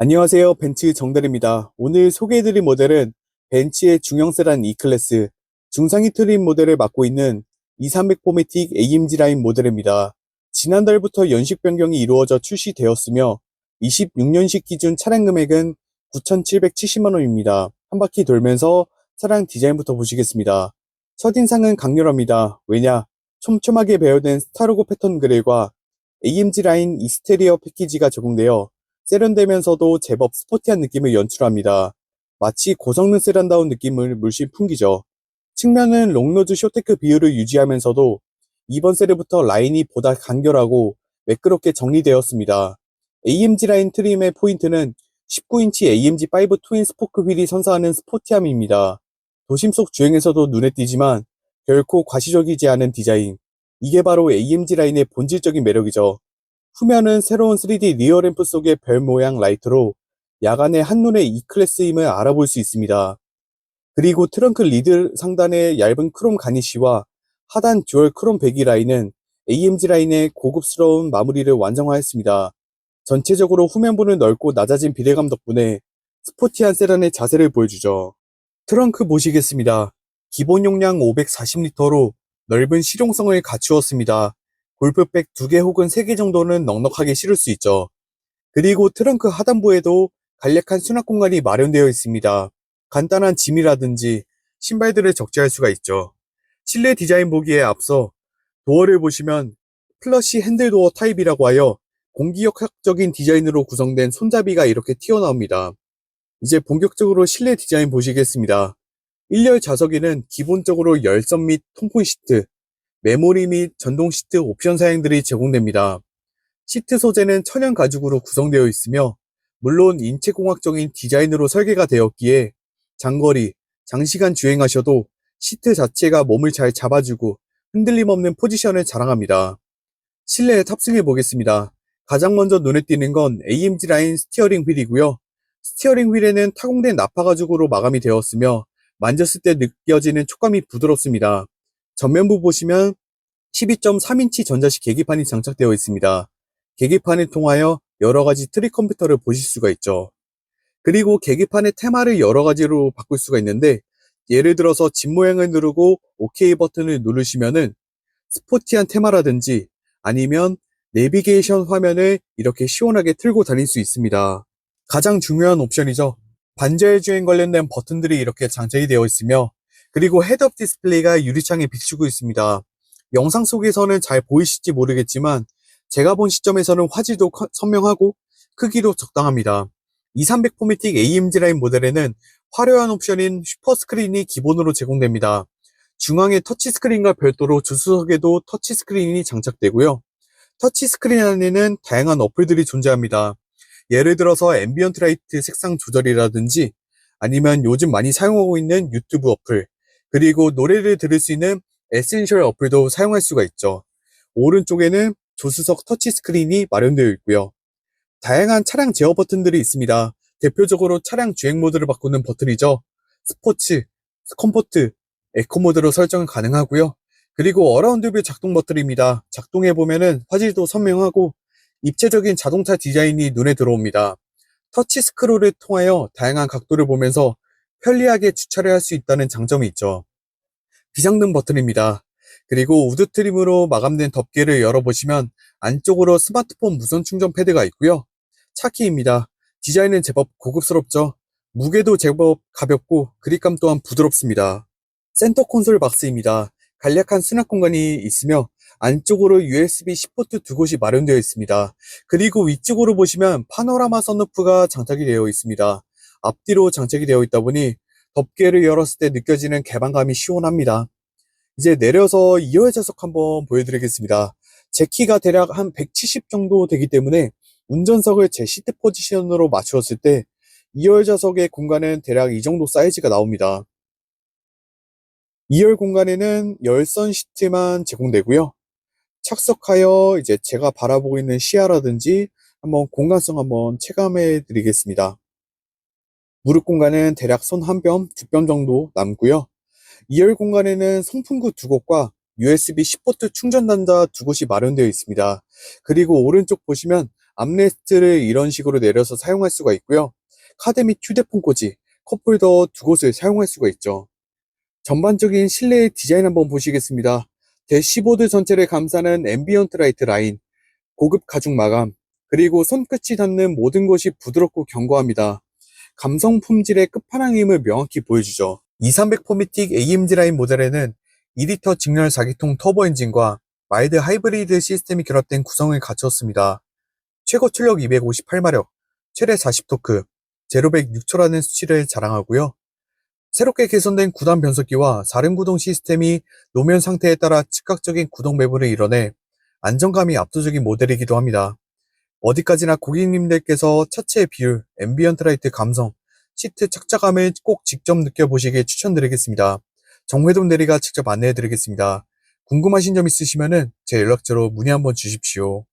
안녕하세요. 벤츠 정달입니다. 오늘 소개해드릴 모델은 벤츠의 중형 세단 E클래스 중상위 트림 모델을 맡고 있는 2300 포매틱 AMG 라인 모델입니다. 지난달부터 연식 변경이 이루어져 출시되었으며 26년식 기준 차량 금액은 9,770만원입니다. 한 바퀴 돌면서 차량 디자인부터 보시겠습니다. 첫인상은 강렬합니다. 왜냐? 촘촘하게 배열된 스타로고 패턴 그릴과 AMG 라인 이스테리어 패키지가 적용되어 세련되면서도 제법 스포티한 느낌을 연출합니다. 마치 고성능 세련다운 느낌을 물씬 풍기죠. 측면은 롱노즈 쇼테크 비율을 유지하면서도 이번 세대부터 라인이 보다 간결하고 매끄럽게 정리되었습니다. AMG 라인 트림의 포인트는 19인치 AMG5 트윈 스포크 휠이 선사하는 스포티함입니다. 도심 속 주행에서도 눈에 띄지만 결코 과시적이지 않은 디자인. 이게 바로 AMG 라인의 본질적인 매력이죠. 후면은 새로운 3D 리어램프 속의 별 모양 라이트로 야간에 한눈에 E클래스임을 알아볼 수 있습니다. 그리고 트렁크 리드 상단의 얇은 크롬 가니쉬와 하단 듀얼 크롬 배기 라인은 AMG 라인의 고급스러운 마무리를 완성하였습니다. 전체적으로 후면부는 넓고 낮아진 비례감 덕분에 스포티한 세단의 자세를 보여주죠. 트렁크 보시겠습니다. 기본 용량 540리터로 넓은 실용성을 갖추었습니다. 골프백 2개 혹은 3개 정도는 넉넉하게 실을 수 있죠. 그리고 트렁크 하단부에도 간략한 수납 공간이 마련되어 있습니다. 간단한 짐이라든지 신발들을 적재할 수가 있죠. 실내 디자인 보기에 앞서 도어를 보시면 플러시 핸들 도어 타입이라고 하여 공기역학적인 디자인으로 구성된 손잡이가 이렇게 튀어나옵니다. 이제 본격적으로 실내 디자인 보시겠습니다. 1열 좌석에는 기본적으로 열선 및 통풍 시트, 메모리 및 전동 시트 옵션 사양들이 제공됩니다. 시트 소재는 천연 가죽으로 구성되어 있으며 물론 인체공학적인 디자인으로 설계가 되었기에 장거리, 장시간 주행하셔도 시트 자체가 몸을 잘 잡아주고 흔들림 없는 포지션을 자랑합니다. 실내에 탑승해 보겠습니다. 가장 먼저 눈에 띄는 건 AMG 라인 스티어링 휠이고요. 스티어링 휠에는 타공된 나파 가죽으로 마감이 되었으며 만졌을 때 느껴지는 촉감이 부드럽습니다. 전면부 보시면 12.3인치 전자식 계기판이 장착되어 있습니다. 계기판을 통하여 여러 가지 트릭 컴퓨터를 보실 수가 있죠. 그리고 계기판의 테마를 여러 가지로 바꿀 수가 있는데 예를 들어서 집 모양을 누르고 OK 버튼을 누르시면은 스포티한 테마라든지 아니면 내비게이션 화면을 이렇게 시원하게 틀고 다닐 수 있습니다. 가장 중요한 옵션이죠. 반자율 주행 관련된 버튼들이 이렇게 장착이 되어 있으며 그리고 헤드업 디스플레이가 유리창에 비추고 있습니다. 영상 속에서는 잘 보이실지 모르겠지만 제가 본 시점에서는 화질도 커- 선명하고 크기도 적당합니다. 2300 포매틱 AMG 라인 모델에는 화려한 옵션인 슈퍼 스크린이 기본으로 제공됩니다. 중앙에 터치 스크린과 별도로 주수석에도 터치 스크린이 장착되고요. 터치 스크린 안에는 다양한 어플들이 존재합니다. 예를 들어서 앰비언트 라이트 색상 조절이라든지 아니면 요즘 많이 사용하고 있는 유튜브 어플, 그리고 노래를 들을 수 있는 에센셜 어플도 사용할 수가 있죠. 오른쪽에는 조수석 터치 스크린이 마련되어 있고요. 다양한 차량 제어 버튼들이 있습니다. 대표적으로 차량 주행 모드를 바꾸는 버튼이죠. 스포츠, 컴포트, 에코 모드로 설정 가능하고요. 그리고 어라운드 뷰 작동 버튼입니다. 작동해 보면은 화질도 선명하고 입체적인 자동차 디자인이 눈에 들어옵니다. 터치 스크롤을 통하여 다양한 각도를 보면서 편리하게 주차를 할 수 있다는 장점이 있죠. 비상등 버튼입니다. 그리고 우드 트림으로 마감된 덮개를 열어보시면 안쪽으로 스마트폰 무선 충전 패드가 있고요. 차키입니다. 디자인은 제법 고급스럽죠. 무게도 제법 가볍고 그립감 또한 부드럽습니다. 센터 콘솔 박스입니다. 간략한 수납 공간이 있으며 안쪽으로 USB-C 포트 두 곳이 마련되어 있습니다. 그리고 위쪽으로 보시면 파노라마 선루프가 장착이 되어 있습니다. 앞뒤로 장착이 되어 있다 보니 덮개를 열었을 때 느껴지는 개방감이 시원합니다. 이제 내려서 2열 좌석 한번 보여드리겠습니다. 제 키가 대략 한 170 정도 되기 때문에 운전석을 제 시트 포지션으로 맞추었을 때 2열 좌석의 공간은 대략 이 정도 사이즈가 나옵니다. 2열 공간에는 열선 시트만 제공되고요. 착석하여 이제 제가 바라보고 있는 시야라든지 한번 공간성 한번 체감해 드리겠습니다. 무릎 공간은 대략 손 한 뼘, 두 뼘 정도 남고요. 2열 공간에는 송풍구 두 곳과 USB 10V 충전 단자 두 곳이 마련되어 있습니다. 그리고 오른쪽 보시면 암레스트를 이런 식으로 내려서 사용할 수가 있고요. 카드 및 휴대폰 꽂이, 컵홀더 두 곳을 사용할 수가 있죠. 전반적인 실내 디자인 한번 보시겠습니다. 대시보드 전체를 감싸는 앰비언트 라이트 라인, 고급 가죽 마감, 그리고 손끝이 닿는 모든 것이 부드럽고 견고합니다. 감성 품질의 끝판왕임을 명확히 보여주죠. 2300 포미틱 AMG 라인 모델에는 2리터 직렬 4기통 터보 엔진과 마일드 하이브리드 시스템이 결합된 구성을 갖췄습니다. 최고 출력 258마력, 최대 40토크, 제로백 6초라는 수치를 자랑하고요. 새롭게 개선된 9단 변속기와 4륜 구동 시스템이 노면 상태에 따라 즉각적인 구동 매부를 이뤄내 안정감이 압도적인 모델이기도 합니다. 어디까지나 고객님들께서 차체의 비율, 앰비언트 라이트 감성, 시트 착자감을 꼭 직접 느껴보시길 추천드리겠습니다. 정회동 대리가 직접 안내해드리겠습니다. 궁금하신 점 있으시면 제 연락처로 문의 한번 주십시오.